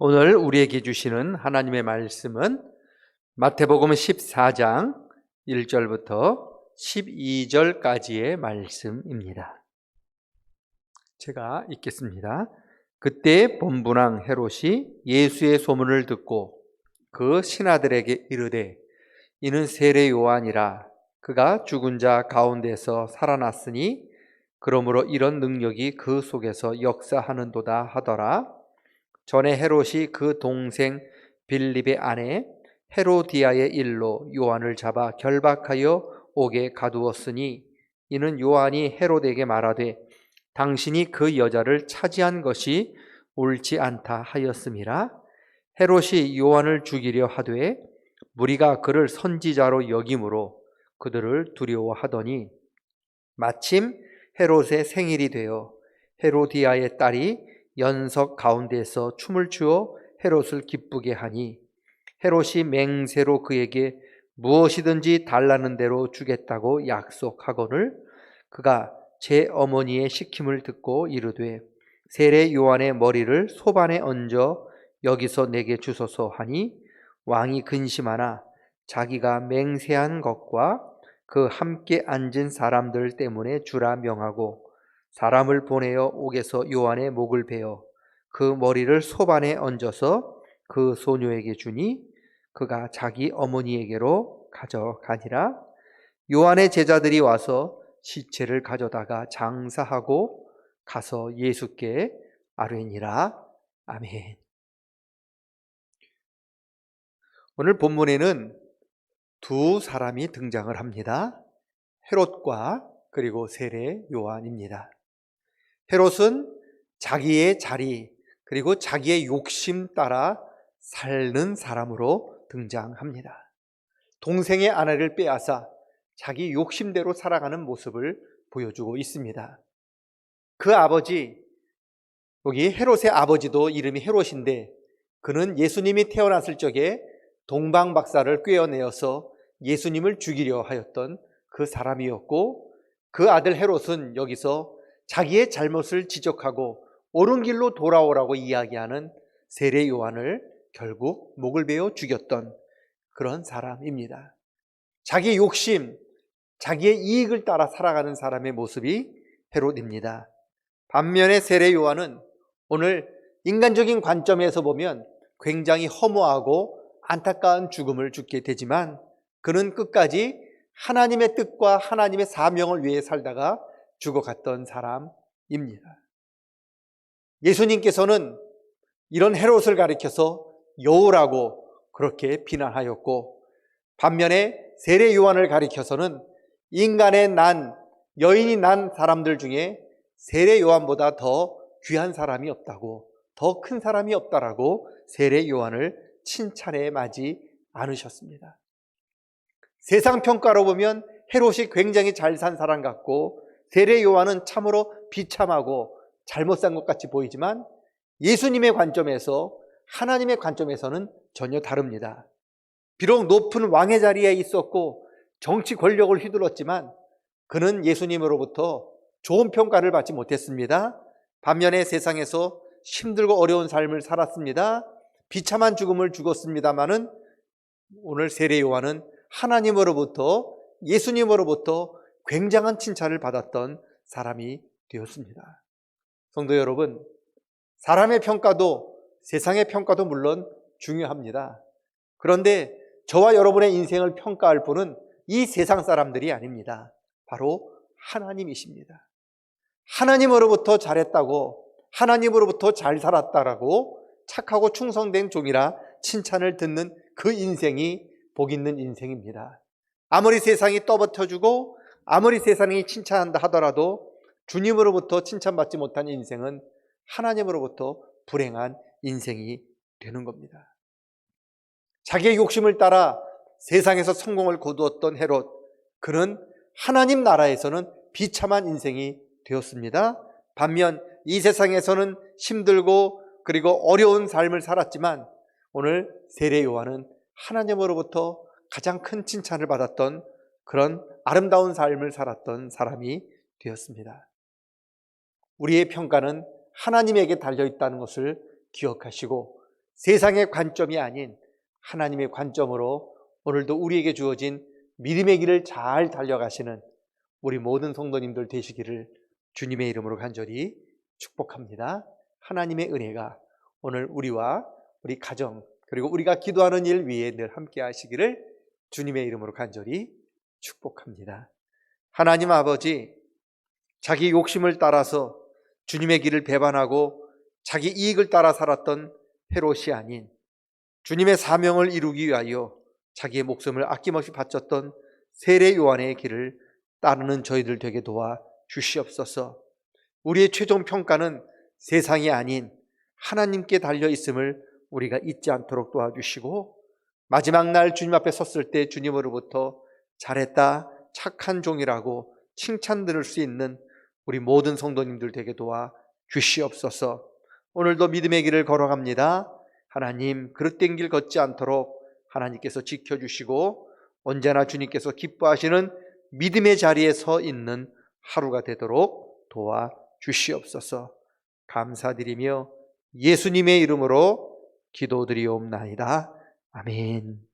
오늘 우리에게 주시는 하나님의 말씀은 마태복음 14장 1절부터 12절까지의 말씀입니다. 제가 읽겠습니다. 그때 본분왕 헤롯이 예수의 소문을 듣고 그 신하들에게 이르되 이는 세례 요한이라 그가 죽은 자 가운데서 살아났으니 그러므로 이런 능력이 그 속에서 역사하는도다 하더라. 전에 헤롯이 그 동생 빌립의 아내 헤로디아의 일로 요한을 잡아 결박하여 옥에 가두었으니 이는 요한이 헤롯에게 말하되 당신이 그 여자를 차지한 것이 옳지 않다 하였음이라. 헤롯이 요한을 죽이려 하되 무리가 그를 선지자로 여김으로 그들을 두려워하더니 마침 헤롯의 생일이 되어 헤로디아의 딸이 연석 가운데서 춤을 추어 헤롯을 기쁘게 하니 헤롯이 맹세로 그에게 무엇이든지 달라는 대로 주겠다고 약속하거늘 그가 제 어머니의 시킴을 듣고 이르되 세례 요한의 머리를 소반에 얹어 여기서 내게 주소서 하니 왕이 근심하나 자기가 맹세한 것과 그 함께 앉은 사람들 때문에 주라 명하고 사람을 보내어 옥에서 요한의 목을 베어 그 머리를 소반에 얹어서 그 소녀에게 주니 그가 자기 어머니에게로 가져가니라 요한의 제자들이 와서 시체를 가져다가 장사하고 가서 예수께 아뢰니라 아멘. 오늘 본문에는 두 사람이 등장을 합니다. 헤롯과 그리고 세례 요한입니다. 헤롯은 자기의 자리 그리고 자기의 욕심 따라 살는 사람으로 등장합니다. 동생의 아내를 빼앗아 자기 욕심대로 살아가는 모습을 보여주고 있습니다. 그 아버지, 여기 헤롯의 아버지도 이름이 헤롯인데 그는 예수님이 태어났을 적에 동방 박사를 꿰어내어서 예수님을 죽이려 하였던 그 사람이었고 그 아들 헤롯은 여기서 자기의 잘못을 지적하고 옳은 길로 돌아오라고 이야기하는 세례 요한을 결국 목을 베어 죽였던 그런 사람입니다. 자기 욕심, 자기의 이익을 따라 살아가는 사람의 모습이 헤롯입니다. 반면에 세례 요한은 오늘 인간적인 관점에서 보면 굉장히 허무하고 안타까운 죽음을 죽게 되지만 그는 끝까지 하나님의 뜻과 하나님의 사명을 위해 살다가 죽어갔던 사람입니다. 예수님께서는 이런 헤롯을 가리켜서 여우라고 그렇게 비난하였고 반면에 세례 요한을 가리켜서는 인간의 난 여인이 난 사람들 중에 세례 요한보다 더 귀한 사람이 없다고 더 큰 사람이 없다라고 세례 요한을 칭찬해 마지 않으셨습니다. 세상 평가로 보면 헤롯이 굉장히 잘 산 사람 같고 세례 요한은 참으로 비참하고 잘못 산 것 같이 보이지만 예수님의 관점에서 하나님의 관점에서는 전혀 다릅니다. 비록 높은 왕의 자리에 있었고 정치 권력을 휘둘렀지만 그는 예수님으로부터 좋은 평가를 받지 못했습니다. 반면에 세상에서 힘들고 어려운 삶을 살았습니다. 비참한 죽음을 죽었습니다마는 오늘 세례 요한은 하나님으로부터 예수님으로부터 굉장한 칭찬을 받았던 사람이 되었습니다. 성도 여러분, 사람의 평가도 세상의 평가도 물론 중요합니다. 그런데 저와 여러분의 인생을 평가할 분은 이 세상 사람들이 아닙니다. 바로 하나님이십니다. 하나님으로부터 잘했다고, 하나님으로부터 잘 살았다라고 착하고 충성된 종이라 칭찬을 듣는 그 인생이 복 있는 인생입니다. 아무리 세상이 떠받쳐주고 아무리 세상이 칭찬한다 하더라도 주님으로부터 칭찬받지 못한 인생은 하나님으로부터 불행한 인생이 되는 겁니다. 자기의 욕심을 따라 세상에서 성공을 거두었던 헤롯, 그는 하나님 나라에서는 비참한 인생이 되었습니다. 반면 이 세상에서는 힘들고 그리고 어려운 삶을 살았지만 오늘 세례 요한은 하나님으로부터 가장 큰 칭찬을 받았던 그런 아름다운 삶을 살았던 사람이 되었습니다. 우리의 평가는 하나님에게 달려 있다는 것을 기억하시고 세상의 관점이 아닌 하나님의 관점으로 오늘도 우리에게 주어진 믿음의 길을 잘 달려가시는 우리 모든 성도님들 되시기를 주님의 이름으로 간절히 축복합니다. 하나님의 은혜가 오늘 우리와 우리 가정 그리고 우리가 기도하는 일 위에 늘 함께 하시기를 주님의 이름으로 간절히 축복합니다. 하나님 아버지 자기 욕심을 따라서 주님의 길을 배반하고 자기 이익을 따라 살았던 헤롯이 아닌 주님의 사명을 이루기 위하여 자기의 목숨을 아낌없이 바쳤던 세례 요한의 길을 따르는 저희들 되게 도와 주시옵소서. 우리의 최종 평가는 세상이 아닌 하나님께 달려 있음을 우리가 잊지 않도록 도와주시고 마지막 날 주님 앞에 섰을 때 주님으로부터 잘했다, 착한 종이라고 칭찬 들을 수 있는 우리 모든 성도님들 되게 도와 주시옵소서. 오늘도 믿음의 길을 걸어갑니다. 하나님 그릇된 길 걷지 않도록 하나님께서 지켜주시고 언제나 주님께서 기뻐하시는 믿음의 자리에 서 있는 하루가 되도록 도와 주시옵소서. 감사드리며 예수님의 이름으로 기도드리옵나이다. 아멘.